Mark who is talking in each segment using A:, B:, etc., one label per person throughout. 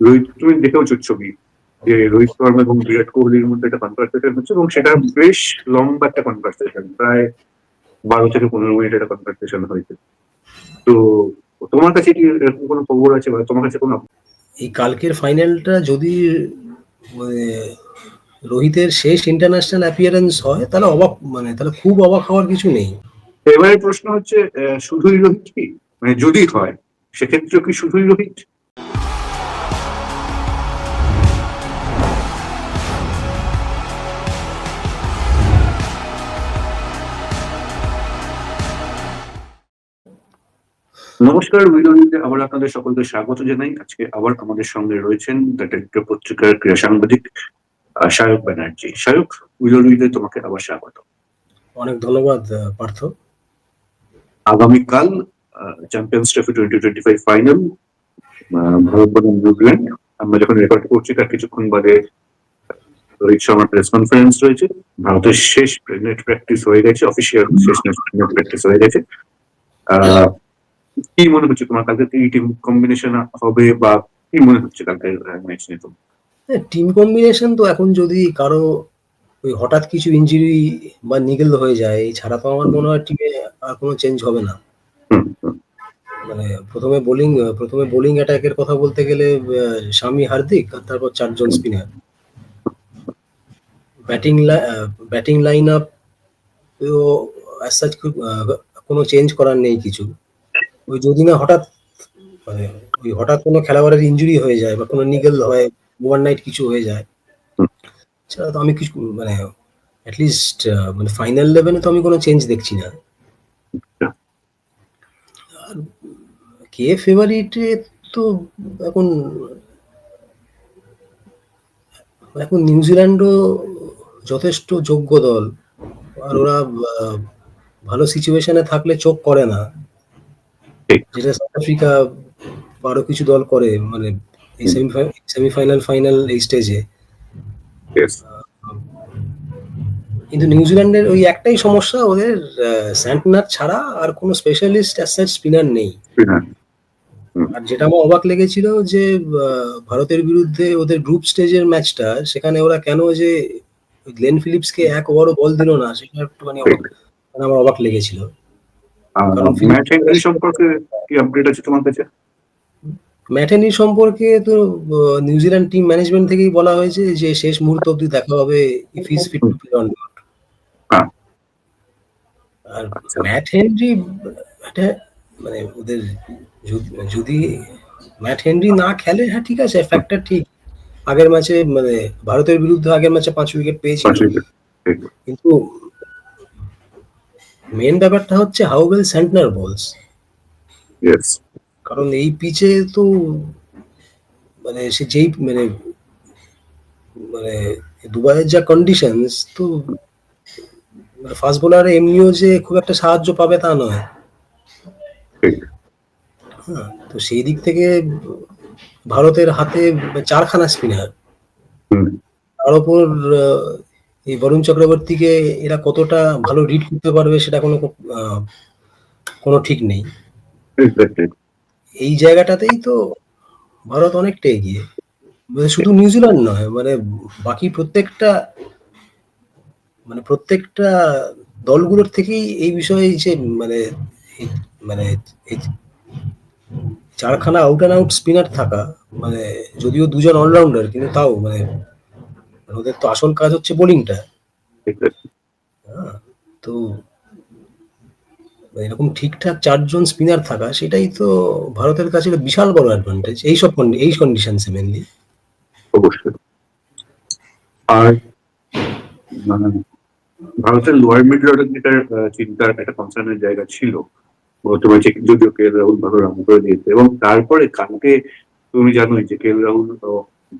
A: রোহিত তুমি দেখেওছো ছবি যে রোহিত শর্মা এবং বিরাট কোহলির মধ্যে একটা কনভারসেশন হচ্ছে এবং সেটা বেশ লম্বা একটা কনভারসেশন প্রায় বারো থেকে পনেরো মিনিট একটা কনভারসেশন হয়েছে। তো তোমার কাছে কি এরকম কোনো খবর আছে বা তোমার কাছে কোনো
B: এই কালকের ফাইনালটা যদি মানে রোহিতের শেষ ইন্টারন্যাশনাল অ্যাপিয়ারেন্স হয় তাহলে অবাক মানে তাহলে খুব অবাক হওয়ার কিছু নেই।
A: এবারে প্রশ্ন হচ্ছে শুধুই রোহিত কি? মানে যদি হয় সেক্ষেত্রে কি শুধুই রোহিত? নমস্কার ভিডিওতে আবার আপনাদের সকলকে স্বাগত জানাই। আজকে আবার আমাদের সঙ্গে রয়েছেন দ্য পত্রিকার ক্রীড়া সাংবাদিক সায়ক ব্যানার্জি। সায়ক ভিডিওতে তোমাকে আবার স্বাগত।
B: অনেক ধন্যবাদ পার্থ।
A: আগামীকাল champions trophy twenty twenty five final Bharat বনাম নিউজিল্যান্ড আমরা যখন রেকর্ড করছি তার কিছুক্ষণ বাদে রোহিত শর্মার প্রেস কনফারেন্স রয়েছে। ভারতের শেষ নেট প্র্যাকটিস হয়ে গেছে অফিসিয়াল শেষ নেট প্র্যাকটিস হয়ে গেছে। আহ, কি মনে হচ্ছে তোমার কালকে কি টিম কম্বিনেশন হবে বা কি মনে হচ্ছে কালকে ম্যাচ নিয়ে তোমার
B: টিম কম্বিনেশন তো এখন যদি কারও ওই হঠাৎ কিছু ইঞ্জুরি বা নিগেল হয়ে যায় এই ছাড়া তো আমার মনে হয় টিমে আর কোনো চেঞ্জ হবে না। মানে প্রথমে বোলিং প্রথমে বোলিং অ্যাটাকের কথা বলতে গেলে শামি হার্দিক আর তারপর চারজন spinner batting batting line up কোনো চেঞ্জ করার নেই কিছু। ওই যদি না হঠাৎ মানে ওই হঠাৎ কোনো খেলোয়াড়ের ইনজুরি হয়ে যায় বা কোনো নিগেল হয় ওভার নাইট কিছু হয়ে যায়
A: হুম।
B: ছাড়া তো আমি কিছু মানে অ্যাটলিস্ট মানে ফাইনাল লেভেলে তো আমি কোনো চেঞ্জ দেখছি না আর কে ফেভারিটে তো এখন এখন নিউজিল্যান্ডও যথেষ্ট যোগ্য দল আর ওরা ভালো সিচুয়েশনে থাকলে চোখ করে না। যেটা সাউথ আফ্রিকা আরও কিছু দল করে মানে এই সেমিফাইনাল ফাইনাল এই স্টেজে. কিন্তু নিউজিল্যান্ডের ওই একটাই সমস্যা ওদের স্যান্টনার ছাড়া আর কোনো স্পেশালিস্ট অ্যাসাইড স্পিনার নেই। আর যেটা আমার অবাক লেগেছিল যে ভারতের বিরুদ্ধে ওদের গ্রুপ স্টেজের ম্যাচটা সেখানে ওরা কেন যে গ্লেন ফিলিপসকে এক ওভারও বল দিল না সেটা একটুখানি অবাক মানে আমার অবাক লেগেছিল।
A: আহ,
B: কারণ
A: ম্যাচ এন্ট্রি সম্পর্কে কি আপডেট আছে তোমার কাছে
B: ম্যাটেনি সম্পর্কে তো নিউজিল্যান্ড টিম ম্যানেজমেন্ট থেকেই বলা হয়েছে যে শেষ মুহূর্ত অবধি দেখা হবে if is fit to play on
A: হ্যাঁ।
B: আর
A: আচ্ছা।
B: ম্যাট হেনরি মানে ওদের যদি- যদি ম্যাট হেনরি না খেলে হ্যাঁ ঠিক আছে ফ্যাক্টর ঠিক আগের ম্যাচে মানে ভারতের বিরুদ্ধে আগের ম্যাচে পাঁচ উইকেট পেয়েছিল। কিন্তু মেন ব্যাপারটা হচ্ছে হাউ ওয়েল স্যান্টনার বলস. কারণ এই পিচে তো মানে সে যেই মানে মানে দুবাইয়ের যা কন্ডিশনস তো ফাস্ট বোলার এমনিও যে খুব একটা সাহায্য পাবে তা নয়। হ্যাঁ তো সেই দিক থেকে ভারতের হাতে চারখানা স্পিনার
A: হুম,
B: তার উপর এই বরুণ চক্রবর্তীকে এরা কতটা ভালো রিড করতে পারবে সেটা কোনো কোনো ঠিক নেই। এই জায়গাটাতেই তো ভারত অনেকটা এগিয়ে। মানে শুধু নিউজিল্যান্ড নয় মানে বাকি প্রত্যেকটা মানে প্রত্যেকটা দলগুলোর থেকেই এই বিষয়ে যে মানে মানে এই চারখানা আউট অ্যান্ড আউট স্পিনার থাকা মানে যদিও দুজন অলরাউন্ডার কিন্তু তাও মানে ওদের তো আসল কাজ হচ্ছে বোলিংটা। হ্যাঁ, তো এরকম ঠিকঠাক চারজন স্পিনার থাকা সেটাই তো ভারতের কাছে একটা বিশাল বড় অ্যাডভান্টেজ এই সব condi- এই কন্ডিশনসে মেনলি
A: অবশ্যই। আর মানে, ভারতের লোয়ার মিডল অর্ডার আহ, চিন্তার একটা কনসার্নের জায়গা ছিল বর্তমানে যে যদিও কে রাহুল ভালো রান করে দিয়েছে এবং তারপরে কালকে তুমি জানোই যে কে এল রাহুল তো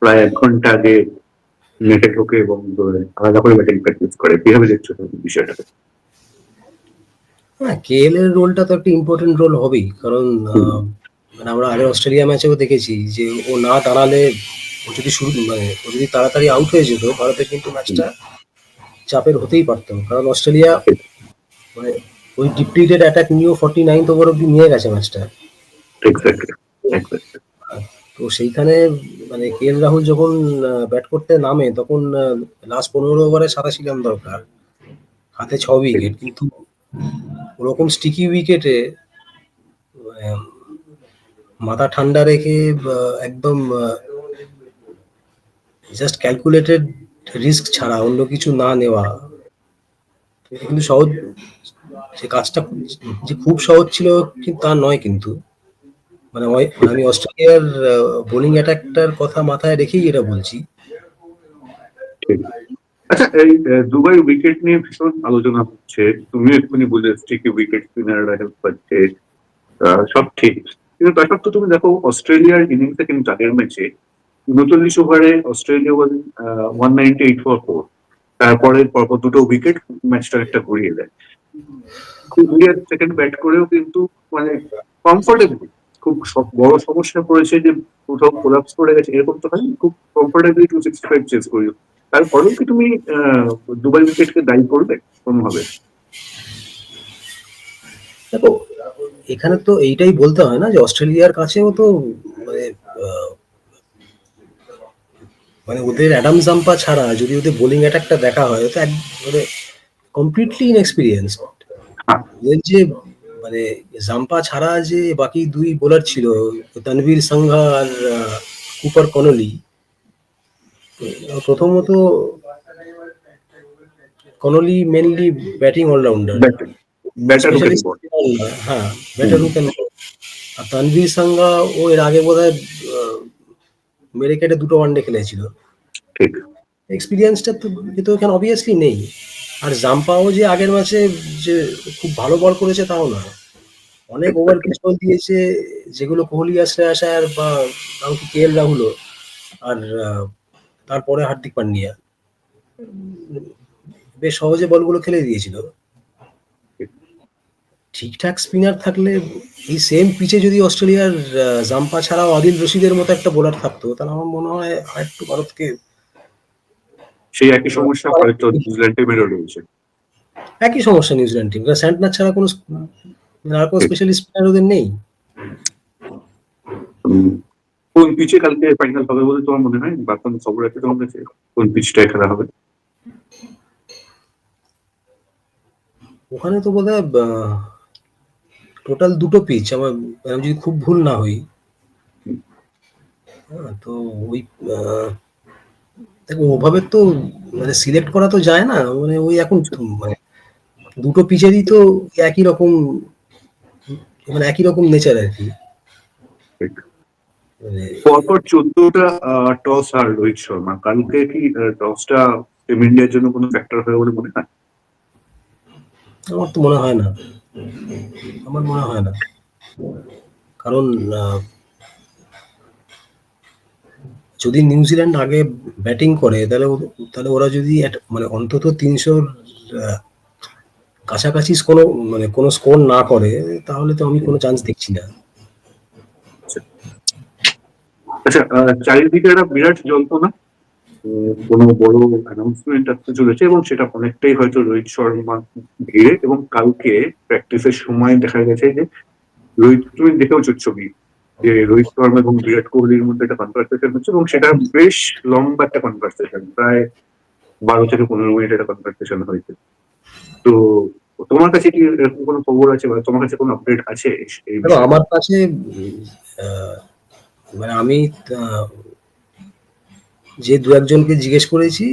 A: প্রায় এক ঘণ্টা আগে নেটে ঢোকে এবং আলাদা করে ব্যাটিং প্র্যাকটিস করে। কীভাবে দেখছ বিষয়টাকে?
B: হ্যাঁ কেএল এর রোলটা তো একটা ইম্পর্টেন্ট রোল হবেই। কারণ মানে আমরা আগের অস্ট্রেলিয়া ম্যাচেও দেখেছি যে ও না দাঁড়ালে ও যদি শুরু মানে ও যদি তাড়াতাড়ি আউট হয়ে যেত ভারতের কিন্তু ম্যাচটা চাপের হতেই পারতো। কারণ অস্ট্রেলিয়া মানে ওই ডিপ্লিটেড অ্যাটাক নিয়েও ফর্টি নাইন্থ ওভার অব্দি নিয়ে গেছে ম্যাচটা তো সেইখানে মানে কে এল রাহুল যখন ব্যাট করতে নামে, তখন লাস্ট পনেরো ওভারে সাতাশি রান দরকার। হাতে ছ উইকেট কিন্তু ওরকম স্টিকি উইকেটে মাথা ঠান্ডা রেখে একদম জাস্ট ক্যালকুলেটেড রিস্ক ছাড়া, অন্য কিছু না নেওয়া কিন্তু সহজ সে কাজটা, যে খুব সহজ ছিল, কিন্তু তা নয় কিন্তু। মানে আমি অস্ট্রেলিয়ার বোলিং অ্যাটাকটার কথা মাথায় রেখেই এটা বলছি।
A: আচ্ছা এই দুবাই উইকেট নিয়ে ভীষণ আলোচনা হচ্ছে। তুমি এক্ষুনি বলে স্টিকি উইকেট স্পিনাররা হেল্প পাচ্ছে সব ঠিক। কিন্তু তার সত্ত্বেও তুমি দেখো, অস্ট্রেলিয়ার ইনিংসে কিন্তু আগের ম্যাচে উনচল্লিশ ওভারে Australia one ninety eight for four তারপরে পরপর দুটো উইকেট ম্যাচটা একটা ঘুরিয়ে দেয়। সেকেন্ড ব্যাট করেও কিন্তু মানে কমফোর্টেবল খুব বড় সমস্যা পড়েছে যে কোথাও কোলাপস করে গেছে এরকম তো হয়নি? খুব comfortably two sixty five chase করি তারপরেও কি তুমি দুবাই উইকেটকে দায়ী করবে কোনোভাবে?
B: দেখো এখানে তো এইটাই বলতে হয় না যে অস্ট্রেলিয়ার কাছেও তো মানে মানে ওদের অ্যাডাম জাম্পা ছাড়া যদি ওদের বোলিং অ্যাটাকটা দেখা হয় তো এক মানে কমপ্লিটলি ইনএক্সপিরিয়েন্স
A: হ্যাঁ।
B: ওদের যে মানে জাম্পা ছাড়া যে বাকি দুই বোলার ছিল তানভীর সাংঘা আর কুপার কনলি প্রথমত কনলি মেনলি ব্যাটিং অলরাউন্ডার হ্যাঁ ব্যাটার হু ক্যান আর তানভীর সাঙ্গা ও এর আগে বোধহয় আহ, মেরে কেটে দুটো ওয়ানডে খেলেছিল।
A: ঠিক।
B: এক্সপিরিয়েন্সটা তো এ তো এখানে অবভিয়াসলি নেই। আর জাম্পাও যে আগের ম্যাচে যে খুব ভালো বল করেছে তাও না। অনেক ওভার পিস্তল দিয়েছে, যেগুলো কোহলি আশ্রয় আসার বা এমনকি কে এল রাহুলও, আর তারপরে হার্দিক পান্ডিয়া। বেশ সহজে বলগুলো খেলে দিয়েছিল। ঠিকঠাক স্পিনার থাকলে এই সেম পিচে যদি অস্ট্রেলিয়ার জাম্পা ছাড়াও আদিল রশিদের মতো একটা বোলার থাকতো, তাহলে আমার মনে হয় আরেকটু ভারতকে
A: সেই একই সমস্যা হয়তো নিউজিল্যান্ডে বেরো রয়েছে।
B: একই সমস্যা নিউজিল্যান্ড টিম কারণ স্যান্টনার ছাড়া কোনো মানে আর কোনো স্পেশালিস্ট স্পিনার ওদের নেই?
A: কোন পিচে কালকে ফাইনাল হবে বলে তোমার মনে হয়? বা কোন খবর আছে তোমার কাছে? কোন পিচটায় খেলা হবে?
B: ওখানে তো বোধ টোটাল দুটো পিচ আমার আমি যদি খুব ভুল না হই হ্যাঁ, তো ওই দেখো ওভাবে তো মানে সিলেক্ট করা তো যায় না মানে ওই এখন মানে দুটো পিচেরই তো একই রকম মানে একই রকম নেচার আর কি। মানে
A: পরপর চোদ্দটা টস আর রোহিত শর্মা। কালকে কি টসটা টিম ইন্ডিয়ার জন্য কোনো ফ্যাক্টর হবে বলে মনে হয়?
B: আমার তো মনে হয় না। আমার মনে হয় না। কারণ যদি নিউজিল্যান্ড আগে ব্যাটিং করে তাহলে তাহলে ওরা যদি মানে অন্তত তিনশোর কাছাকাছি কোনো মানে কোনো স্কোর না করে তাহলে তো আমি কোনো চান্স দেখছি না।
A: আচ্ছা চারিদিকে একটা বিরাট উম, কোনো বড় অ্যানাউন্সমেন্ট আসতে চলেছে এবং সেটা অনেকটাই হয়তো রোহিত শর্মা ঘিরে এবং কালকে প্র্যাকটিসের সময় দেখা গেছে যে রোহিত তুমি দেখেওছো ছবি যে রোহিত শর্মা এবং বিরাট কোহলির মধ্যে একটা কনভারসেশন হচ্ছে এবং সেটা বেশ লম্বা একটা কনভারসেশন প্রায় বারো থেকে পনেরো মিনিট একটা কনভারসেশন হয়েছে তো তোমার কাছে কি এরকম কোনো খবর আছে বা তোমার কাছে কোনো আপডেট আছে?
B: আমার কাছে মানে আমি যে দু একজনকে জিজ্ঞেস করেছি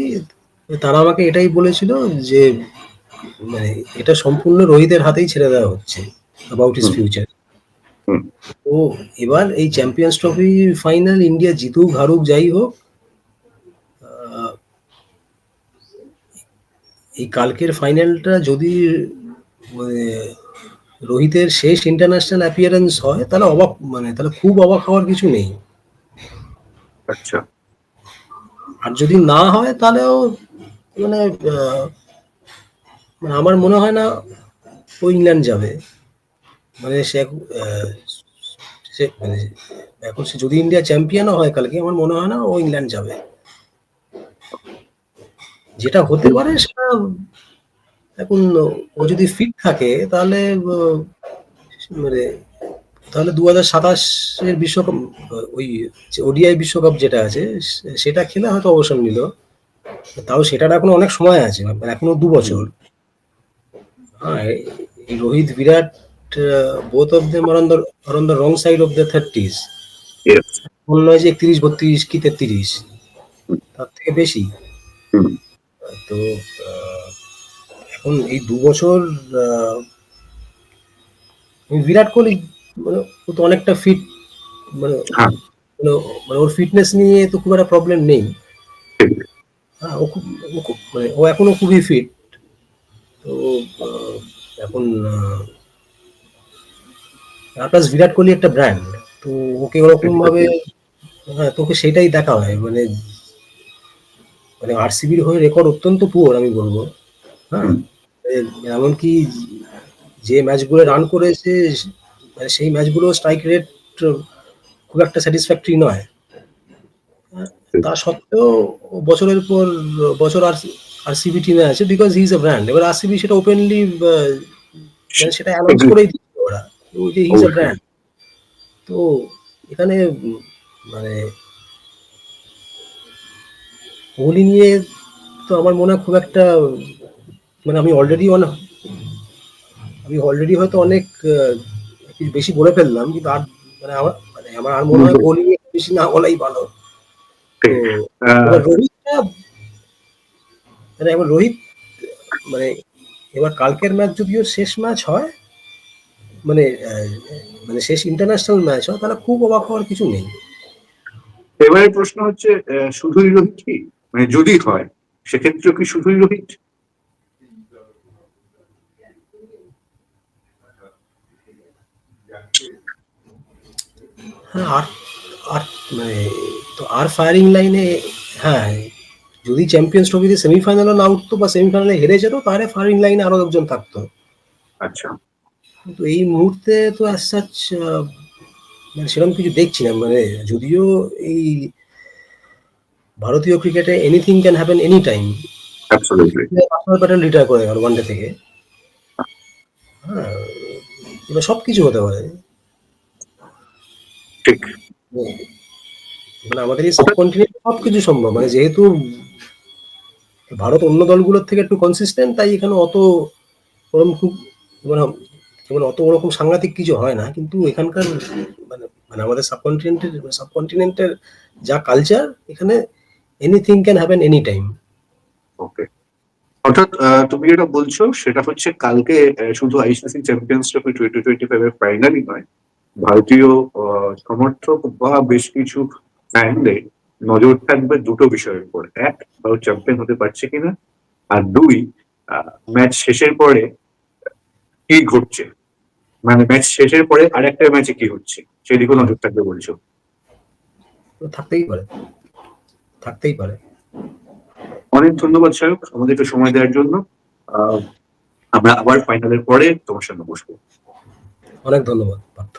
B: তারা আমাকে এটাই বলেছিল যে মানে এটা সম্পূর্ণ রোহিতের হাতেই ছেড়ে দেওয়া হচ্ছে অ্যাবাউট হিজ ফিউচার। তো এবার এই চ্যাম্পিয়ন্স ট্রফি ফাইনাল ইন্ডিয়া জিতুক হারুক যাই হোক এই কালকের ফাইনালটা যদি মানে রোহিতের শেষ ইন্টারন্যাশনাল অ্যাপিয়ারেন্স হয় তাহলে অবাক মানে তাহলে খুব অবাক হওয়ার কিছু নেই।
A: আচ্ছা।
B: আর যদি না হয় তাহলেও মানে মানে আমার মনে হয় না ও ইংল্যান্ড যাবে। মানে সে সে মানে এখন সে যদি ইন্ডিয়া চ্যাম্পিয়নও হয় কালকে আমার মনে হয় না ও ইংল্যান্ড যাবে? যেটা হতে পারে সেটা এখন ও যদি ফিট থাকে, তাহলে মানে তাহলে দু হাজার সাতাশের বিশ্বকাপ, ওই ওডিআই বিশ্বকাপ যেটা আছে, সেটা খেলে হয়তো অবসর নিল। তাও সেটার এখনও অনেক সময় আছে এখনও দু বছর। হ্যাঁ Rohit Virat both of them are on the are on the wrong side of the thirties
A: Yes.
B: মনে হয় যে একত্রিশ বত্রিশ কি তেত্রিশ তার থেকে বেশি। তো এখন এই দু বছর বিরাট কোহলি মানে ও তো অনেকটা ফিট মানে
A: হ্যাঁ।
B: মানে মানে ওর ফিটনেস নিয়ে তো খুব একটা প্রবলেম নেই। হ্যাঁ ও খুব মানে ও এখনও খুবই ফিট তো আহ, এখন প্লাস বিরাট কোহলি একটা ব্র্যান্ড তো ওকে ওরকম ভাবে হ্যাঁ তোকে সেটাই দেখা হয় মানে মানে আরসিবির হয়ে রেকর্ড অত্যন্ত পুয়ার আমি বলব হ্যাঁ। এমনকি যে ম্যাচগুলো রান করেছে মানে সেই ম্যাচগুলো স্ট্রাইক রেট খুব একটা স্যাটিসফ্যাক্টরি নয়। হ্যাঁ, তা সত্ত্বেও বছরের পর বছর আর আরসিবি টিমে আছে because he is a brand এবার আরসিবি সেটা ওপেনলি সেটা অ্যানাউন্স করেই দিচ্ছে ওরা। ব্র্যান্ড তো এখানে মানে কোহলি নিয়ে তো আমার মনে হয় খুব একটা মানে আমি অলরেডি অনেক আমি অলরেডি হয়তো অনেক কিছু বেশি বলে ফেললাম কিন্তু আর মানে আমার মানে আমার আর মনে হয় কোহলি নিয়ে বেশি না বলাই ভালো। তো রোহিতটা মানে এবার রোহিত মানে এবার কালকের ম্যাচ যদিও শেষ ম্যাচ হয় মানে মানে শেষ ইন্টারন্যাশনাল ম্যাচ হয় তাহলে খুব অবাক হওয়ার কিছু নেই।
A: এবারে প্রশ্ন হচ্ছে শুধুই রোহিত কি? মানে যদি হয় সেক্ষেত্রে কি শুধুই রোহিত?
B: হ্যাঁ আর আর মানে তো আর ফায়ারিং লাইনে হ্যাঁ যদি চ্যাম্পিয়ন্স ট্রফিতে সেমিফাইনালে না উঠতো বা সেমিফাইনালে হেরে যেত তাহলে ফায়ারিং লাইনে আরও একজন থাকতো।
A: আচ্ছা।
B: কিন্তু এই মুহূর্তে তো অ্যাজ সাচ মানে সেরকম কিছু দেখছি না মানে যদিও এই ভারতীয় ক্রিকেটে anything can happen any time retire করে গেল ওয়ানডে থেকে। হ্যাঁ এবার সব কিছু হতে পারে।
A: ঠিক।
B: মানে আমাদের এই সাবকন্টিনেন্ট সব কিছু সম্ভব মানে যেহেতু ভারত অন্য দলগুলোর থেকে একটু কনসিস্টেন্ট তাই এখানে অত ওরকম খুব মানে মানে অত ওরকম সাংঘাতিক কিছু হয় না, কিন্তু এখানকার মানে মানে আমাদের সাবকন্টিনেন্টের সাবকন্টিনেন্টের যা কালচার এখানে anything can happen any time
A: okay অর্থাৎ তুমি যেটা বলছো, সেটা হচ্ছে কালকে শুধু ICC champions trophy twenty twenty five এর ফাইনালই নয়, ভারতীয় সমর্থক বা বেশ কিছু ফ্যানদের নজর থাকবে দুটো বিষয়ের উপর। এক, ভারত চ্যাম্পিয়ন হতে পারছে কিনা? আর দুই ম্যাচ শেষের পরে কি ঘটছে? মানে ম্যাচ শেষের পরে আরেকটা ম্যাচে কি হচ্ছে? সেদিকেও নজর থাকবে বলছো?
B: থাকতেই পারে। থাকতেই পারে।
A: অনেক ধন্যবাদ সায়ক। একটু সময় দেওয়ার জন্য। আমরা আবার ফাইনালের পরে তোমার সঙ্গে বসবো।
B: অনেক ধন্যবাদ পার্থ।